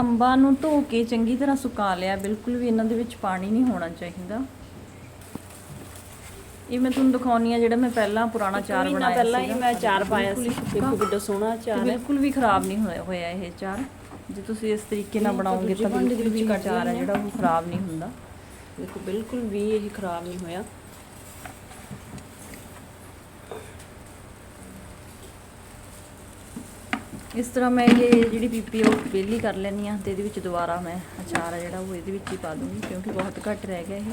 ਅੰਬਾਂ ਨੂੰ ਧੋ ਕੇ ਚੰਗੀ ਤਰ੍ਹਾਂ ਸੁਕਾ ਲਿਆ ਬਿਲਕੁਲ ਵੀ ਇਹਨਾਂ ਦੇ ਵਿੱਚ ਪਾਣੀ ਨਹੀਂ ਹੋਣਾ ਚਾਹੀਦਾ। ਇਹ ਮੈਂ ਤੁਹਾਨੂੰ ਦਿਖਾਉਣੀ ਆ ਜਿਹੜਾ ਮੈਂ ਪਹਿਲਾਂ ਪੁਰਾਣਾ ਚਾਰ ਬਣਾਇਆ ਪਹਿਲਾਂ ਹੀ। ਮੈਂ ਚਾਰ ਪਾਇਆ ਸੀ। ਦੇਖੋ। ਕਿੱਡਾ ਸੋਹਣਾ ਚਾਰ ਹੈ। ਬਿਲਕੁਲ ਵੀ ਖਰਾਬ ਨਹੀਂ ਹੋਇਆ ਹੋਇਆ ਇਹ ਚਾਰ। ਜੇ ਤੁਸੀਂ ਇਸ ਤਰੀਕੇ ਨਾਲ ਬਣਾਓਗੇ ਤਾਂ ਬਿਲਕੁਲ ਵੀ ਚਾਰ ਹੈ ਜਿਹੜਾ ਉਹ ਖਰਾਬ ਨਹੀਂ ਹੁੰਦਾ। ਦੇਖੋ ਬਿਲਕੁਲ ਵੀ ਇਹ ਖਰਾਬ ਨਹੀਂ ਹੋਇਆ। ਇਸ ਤਰ੍ਹਾਂ ਮੈਂ ਇਹ ਜਿਹੜੀ ਪੀਪੀ ਉਹ ਵਿਹਲੀ ਕਰ ਲੈਣੀ ਆ ਤੇ ਇਹਦੇ ਵਿੱਚ ਦੁਬਾਰਾ ਮੈਂ ਅਚਾਰ ਆ ਜਿਹੜਾ, ਉਹ ਇਹਦੇ ਵਿੱਚ ਹੀ ਪਾ ਦੂੰਗੀ ਕਿਉਂਕਿ ਬਹੁਤ ਘੱਟ ਰਹਿ ਗਿਆ ਇਹ।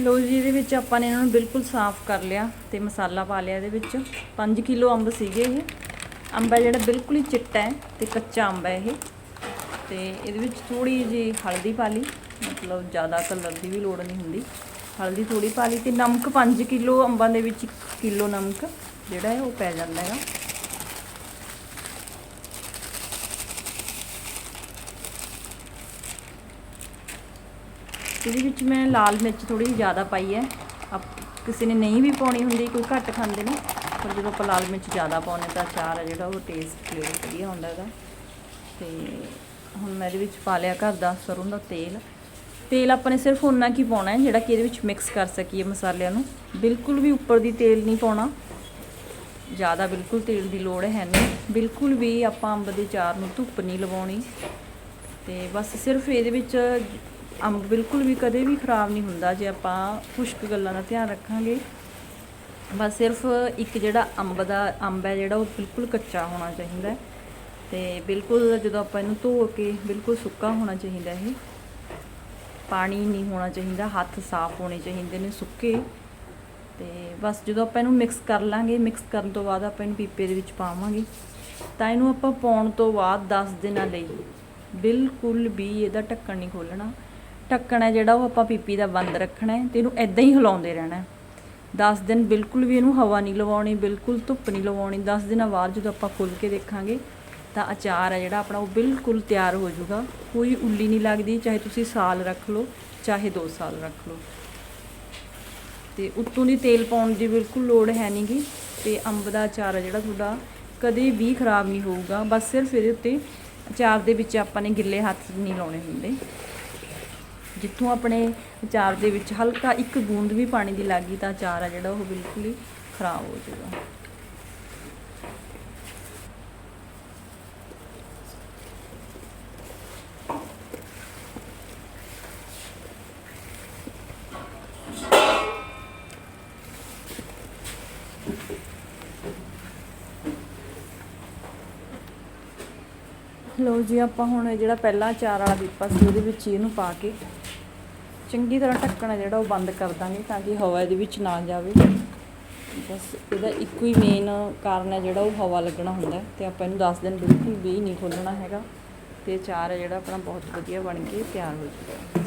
ਲੋ ਜੀ, ਇਹਦੇ ਵਿੱਚ ਆਪਾਂ ਨੇ ਇਹਨਾਂ ਨੂੰ ਬਿਲਕੁਲ ਸਾਫ਼ ਕਰ ਲਿਆ ਤੇ ਮਸਾਲਾ ਪਾ ਲਿਆ ਇਹਦੇ ਵਿੱਚ। 5 ਕਿਲੋ ਅੰਬ ਸੀਗੇ ਇਹ। ਅੰਬ ਹੈ ਜਿਹੜਾ ਬਿਲਕੁਲ ਹੀ ਚਿੱਟਾ ਹੈ ਤੇ ਕੱਚਾ ਅੰਬ ਹੈ ਇਹ। ਤੇ ਇਹਦੇ ਵਿੱਚ ਥੋੜੀ ਜਿਹੀ ਹਲਦੀ ਪਾ ਲਈ। ਮਤਲਬ ਜ਼ਿਆਦਾ ਕਲਰ ਦੀ ਵੀ ਲੋੜ ਨਹੀਂ ਹੁੰਦੀ। ਹਲਦੀ ਥੋੜੀ ਪਾ ਲਈ ਤੇ ਨਮਕ 5 ਕਿਲੋ ਅੰਬਾਂ ਦੇ ਵਿੱਚ 1 ਕਿਲੋ ਨਮਕ ਜਿਹੜਾ ਹੈ ਉਹ ਪੈ ਜਾਂਦਾ ਹੈਗਾ। ਇਹਦੇ ਵਿੱਚ ਮੈਂ ਲਾਲ ਮਿਰਚ ਥੋੜੀ ਜ਼ਿਆਦਾ ਪਾਈ ਹੈ। ਆਪ- ਕਿਸੇ ਨੇ ਨਹੀਂ ਵੀ ਪਾਉਣੀ ਹੁੰਦੀ, ਕੋਈ ਘੱਟ ਖਾਂਦੇ ਨੇ। ਪਰ ਜਦੋਂ ਆਪਾਂ ਲਾਲ ਮਿਰਚ ਜ਼ਿਆਦਾ ਪਾਉਂਦੇ ਤਾਂ ਅਚਾਰ ਹੈ ਜਿਹੜਾ ਉਹ ਟੇਸਟ ਫਲੇਵਰ ਵਧੀਆ ਹੁੰਦਾ ਹੈਗਾ। ਤੇ ਹੁਣ ਮੈਂ ਇਹਦੇ ਵਿੱਚ ਪਾ ਲਿਆ ਘਰ ਦਾ ਸਰੋਂ ਦਾ ਤੇਲ। ਤੇਲ ਆਪਾਂ ਨੇ ਸਿਰਫ ਉਨਾ ਕੀ ਪਾਉਣਾ ਹੈ ਜਿਹੜਾ ਕਿ ਇਹਦੇ ਵਿੱਚ ਮਿਕਸ ਕਰ ਸਕੀਏ ਮਸਾਲਿਆਂ ਨੂੰ। ਬਿਲਕੁਲ ਵੀ ਉੱਪਰ ਦੀ ਤੇਲ ਨਹੀਂ ਪਾਉਣਾ। ਜ਼ਿਆਦਾ ਬਿਲਕੁਲ ਤੇਲ ਦੀ ਲੋੜ ਹੈ ਨਹੀਂ। ਬਿਲਕੁਲ ਵੀ ਆਪਾਂ ਅੰਬ ਦੇ ਚਾਰ ਨੂੰ ਧੁੱਪ ਨਹੀਂ ਲਵਾਉਣੀ। ਤੇ ਬਸ ਸਿਰਫ ਇਹਦੇ ਵਿੱਚ ਅੰਬ ਬਿਲਕੁਲ ਵੀ ਕਦੇ ਵੀ ਖਰਾਬ ਨਹੀਂ ਹੁੰਦਾ। ਜੇ ਆਪਾਂ ਖੁਸ਼ਕ ਗੱਲਾਂ ਦਾ ਧਿਆਨ ਰੱਖਾਂਗੇ ਬਸ ਸਿਰਫ ਇੱਕ ਜਿਹੜਾ ਅੰਬ ਦਾ ਅੰਬ ਹੈ ਜਿਹੜਾ ਉਹ ਬਿਲਕੁਲ ਕੱਚਾ ਹੋਣਾ ਚਾਹੀਦਾ ਹੈ ਤੇ ਬਿਲਕੁਲ ਜਦੋਂ ਆਪਾਂ ਇਹਨੂੰ ਧੋ ਕੇ ਬਿਲਕੁਲ ਸੁੱਕਾ ਹੋਣਾ ਚਾਹੀਦਾ ਇਹ, ਪਾਣੀ ਨਹੀਂ ਹੋਣਾ ਚਾਹੀਦਾ, ਹੱਥ ਸਾਫ਼ ਹੋਣੇ ਚਾਹੀਦੇ ਨੇ ਸੁੱਕੇ। ਤੇ ਬਸ ਜਦੋਂ ਆਪਾਂ ਇਹਨੂੰ ਮਿਕਸ ਕਰ ਲਾਂਗੇ ਮਿਕਸ ਕਰਨ ਤੋਂ ਬਾਅਦ ਆਪਾਂ ਇਹਨੂੰ ਪੀਪੇ ਦੇ ਵਿੱਚ ਪਾਵਾਂਗੇ। ਤਾਂ ਇਹਨੂੰ ਆਪਾਂ ਪਾਉਣ ਤੋਂ ਬਾਅਦ 10 ਦਿਨਾਂ ਲਈ ਬਿਲਕੁਲ ਵੀ ਇਹਦਾ ਢੱਕਣ ਨਹੀਂ ਖੋਲਣਾ ਢੱਕਣ ਹੈ ਜਿਹੜਾ ਉਹ ਆਪਾਂ ਪੀਪੀ ਦਾ ਬੰਦ ਰੱਖਣਾ ਹੈ ਤੇ ਇਹਨੂੰ ਐਦਾਂ ਹੀ ਹਿਲਾਉਂਦੇ ਰਹਿਣਾ ਹੈ। 10 ਦਿਨ ਬਿਲਕੁਲ ਵੀ ਇਹਨੂੰ ਹਵਾ ਨਹੀਂ ਲਵਾਉਣੀ, ਬਿਲਕੁਲ ਧੁੱਪ ਨਹੀਂ ਲਵਾਉਣੀ 10 ਦਿਨਾਂ ਬਾਅਦ ਜਦੋਂ ਆਪਾਂ ਖੋਲ ਕੇ ਦੇਖਾਂਗੇ ਤਾਂ ਅਚਾਰ ਹੈ ਜਿਹੜਾ ਆਪਣਾ ਉਹ ਬਿਲਕੁਲ ਤਿਆਰ ਹੋ ਜਾਊਗਾ। ਕੋਈ ਉੱਲੀ ਨਹੀਂ ਲੱਗਦੀ, ਚਾਹੇ ਤੁਸੀਂ ਸਾਲ ਰੱਖ ਲਓ, ਚਾਹੇ 2 ਸਾਲ ਰੱਖ ਲਓ। ਤੇ ਉੱਤੋਂ ਦੀ ਤੇਲ ਪਾਉਣ ਦੀ ਬਿਲਕੁਲ ਲੋੜ ਹੈ ਨਹੀਂਗੀ ਤੇ ਅੰਬ ਦਾ ਅਚਾਰ ਹੈ ਜਿਹੜਾ ਤੁਹਾਡਾ ਕਦੇ ਵੀ ਖਰਾਬ ਨਹੀਂ ਹੋਊਗਾ, ਬਸ ਸਿਰਫ ਇਹਦੇ ਉੱਤੇ ਅਚਾਰ ਦੇ ਵਿੱਚ ਆਪਾਂ ਨੇ ਗਿੱਲੇ ਹੱਥ ਨਹੀਂ ਲਾਉਣੇ ਹੁੰਦੇ। ਜਿੱਥੋਂ ਆਪਣੇ ਅਚਾਰ ਦੇ ਵਿੱਚ ਹਲਕਾ ਇੱਕ ਬੂੰਦ ਵੀ ਪਾਣੀ ਦੀ ਲੱਗੀ ਤਾਂ ਅਚਾਰ ਆ ਜਿਹੜਾ ਉਹ ਬਿਲਕੁਲ ਹੀ ਖਰਾਬ ਹੋ ਜਾਊਗਾ। ਲਓ ਜੀ, ਆਪਾਂ ਹੁਣ ਜਿਹੜਾ ਪਹਿਲਾਂ ਚਾਰ ਵਾਲਾ ਪੀਪਾ ਸੀ, ਉਹਦੇ ਵਿੱਚ ਹੀ ਇਹਨੂੰ ਪਾ ਕੇ ਚੰਗੀ ਤਰ੍ਹਾਂ ਢੱਕਣ ਹੈ ਜਿਹੜਾ ਉਹ ਬੰਦ ਕਰ ਦਾਂਗੇ ਤਾਂ ਕਿ ਹਵਾ ਇਹਦੇ ਵਿੱਚ ਨਾ ਜਾਵੇ। ਬਸ ਇਹਦਾ ਇੱਕੋ ਹੀ ਮੇਨ ਕਾਰਨ ਹੈ ਜਿਹੜਾ ਉਹ ਹਵਾ ਲੱਗਣਾ ਹੁੰਦਾ ਹੈ ਤੇ ਆਪਾਂ ਇਹਨੂੰ 10 ਦਿਨ ਬਿਲਕੁਲ ਵੀ ਨਹੀਂ ਖੋਲਣਾ ਹੈਗਾ। ਤੇ ਚਾਰ ਹੈ ਜਿਹੜਾ ਆਪਣਾ ਬਹੁਤ ਵਧੀਆ ਬਣ ਕੇ ਤਿਆਰ ਹੋ ਜਾਊਗਾ।